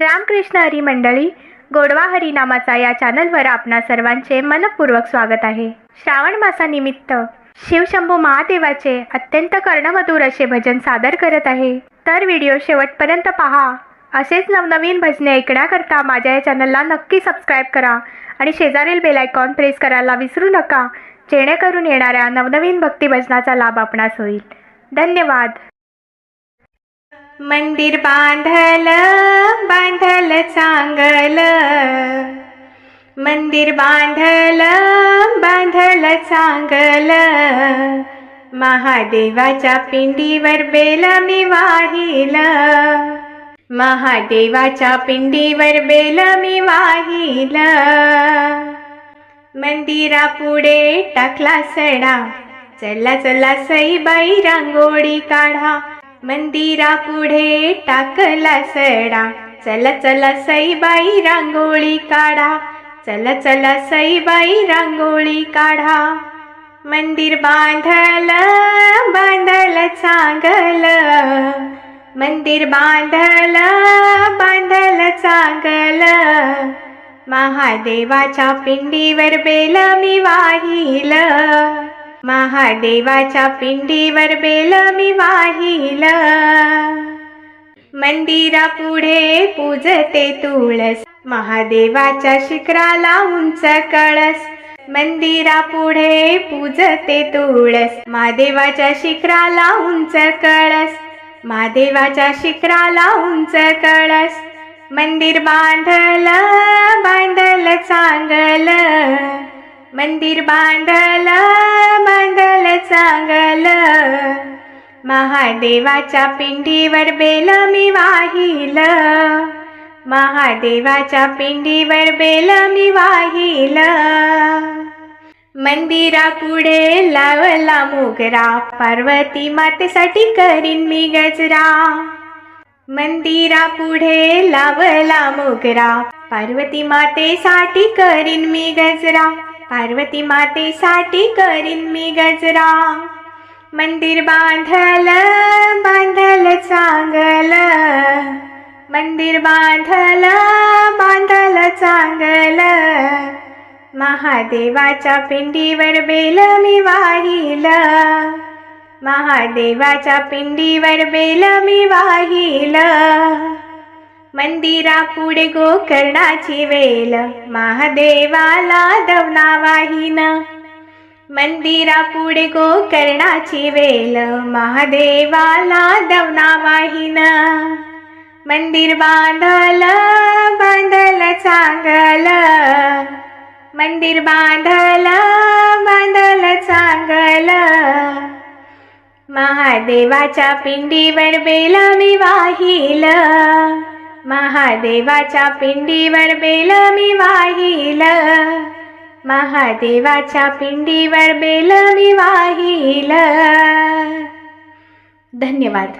रामकृष्ण हरी मंडळी गोडवा हरी नामाचा या चॅनलवर आपणा सर्वांचे मनपूर्वक स्वागत आहे. श्रावण मासानिमित्त शिवशंभू महादेवाचे अत्यंत कर्णमधुर असे भजन सादर करत आहे. तर व्हिडिओ शेवटपर्यंत पहा. असेच नवनवीन भजने ऐकण्याकरता माझ्या या चॅनलला नक्की सबस्क्राईब करा आणि शेजारील बेल आयकॉन प्रेस करायला विसरू नका. जेणेकरून येणाऱ्या नवनवीन भक्ती भजनाचा लाभ आपणास होईल. धन्यवाद. मंदिर बांधल बांधल चांगल. मंदिर बांधल बांधल चांगल. महादेवाच्या पिंडीवर बेल मी वाहिल. महादेवाच्या पिंडीवर बेल मी वाहिल. मंदिरा पुढे टाकला सडा. चला चला सईबाई रांगोळी काढा. मंदिरा पुढे टाकला सडा. चला चला सईबाई रांगोळी काढा. चला चला सईबाई रांगोळी काढा. मंदिर बांधल बांधल चांगल. मंदिर बांधल बांधल चांगल. महादेवाच्या पिंडीवर बेल मी वाहिलं. महादेवाच्या पिंडीवर बेल मी वाहिलं मंदिरा पुढे पूजते तुळस महादेवाच्या शिखराला उंच कळस मंदिरा पुढे पूजते तुळस महादेवाच्या शिखराला उंच कळस महादेवाच्या शिखराला उंच कळस मंदिर बांधल बांधल चांगल मंदिर बांधला चांगल महादेवाच्या पिंडीवर बेल मी वाहिल. महादेवाच्या पिंडीवर बेल मी वाहिल. मंदिरा पुढे लावला मोगरा. पार्वती मातेसाठी करीन मी गजरा. मंदिरा पुढे लावला मोगरा. पार्वती मातेसाठी करीन मी गजरा. पार्वती मातेसाठी करीन मी गजरा मंदिर बांधल बांधल चांगल. मंदिर बांधल बांधल चांगल. महादेवाच्या पिंडीवर बेल मी वाहिल. महादेवाच्या पिंडीवर बेल मी वाहिल. मंदिरा पुढे गोकर्णाची वेल. महादेवाला दवना वाहिन. मंदिरा पुढे गोकर्णाची वेल. महादेवाला दवना वाहिन. मंदिर बांधल बांधल चांगल. मंदिर बांधल बांधल चांगल. महादेवाच्या पिंडीवर बेल मी वाहिलं. महादेवाच्या पिंडीवर बेल मी वाहिल. महादेवाच्या पिंडीवर बेल मी वाहिल. धन्यवाद.